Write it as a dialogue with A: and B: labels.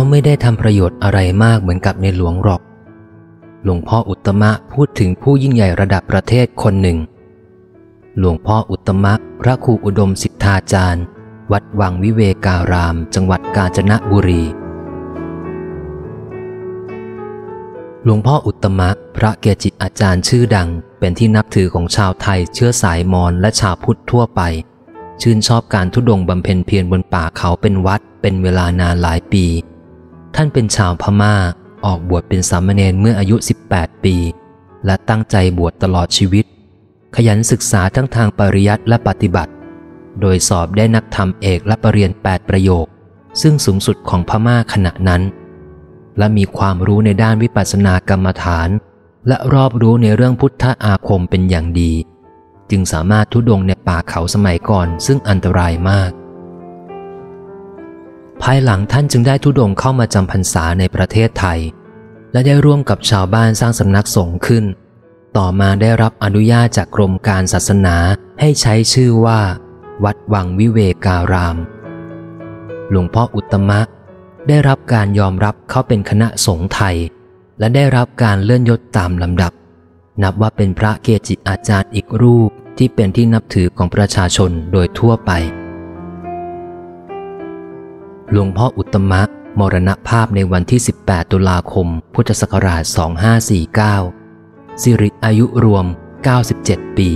A: เขาไม่ได้ทำประโยชน์อะไรมากเหมือนกับในหลวงหรอก หลวงพ่ออุตมะพูดถึงผู้ยิ่งใหญ่ระดับประเทศคนหนึ่ง หลวงพ่ออุตมะ พระครูอุดมสิทธาจารย์ วัดวังวิเวการาม จังหวัดกาญจนบุรี หลวงพ่ออุตมะ พระเกจิอาจารย์ชื่อดัง เป็นที่นับถือของชาวไทยเชื้อสายมอญและชาวพุทธทั่วไป ชื่นชอบการทุดงบำเพ็ญเพียรบนป่าเขาเป็นวัดเป็นเวลานานหลายปี ท่านเป็นชาวพมา่า ออกบวชเป็นสามเณรเมื่ออายุ 18 ปี และตั้งใจบวชตลอดชีวิต ขยันศึกษาทั้งทางปริยัติและปฏิบัติ โดยสอบได้นักธรรมเอกและปรริญญา8ประโยค ซึ่งสูงสุดของพม่าขณะนั้น และมีความรู้ในด้านวิปัสสนากรรมฐาน และรอบรู้ในเรื่องพุทธอาคมเป็นอย่างดี จึงสามารถทุดงในป่าเขาสมัยก่อนซึ่งอันตรายมาก ภายหลังท่านจึงได้ทุดงเข้ามาจำพรรษาในประเทศไทย และได้ร่วมกับชาวบ้านสร้างสำนักสงฆ์ขึ้น ต่อมาได้รับอนุญาตจากกรมการศาสนาให้ใช้ชื่อว่า วัดวังวิเวการาม หลวงพ่ออุตมะ ได้รับการยอมรับเข้าเป็นคณะสงฆ์ไทย และได้รับการเลื่อนยศตามลำดับ นับว่าเป็นพระเกจิอาจารย์อีกรูปที่เป็นที่นับถือของประชาชนโดยทั่วไป หลวงพ่ออุตมะ มรณภาพในวันที่ 18 ตุลาคม พุทธศักราช 2549 สิริอายุรวม 97 ปี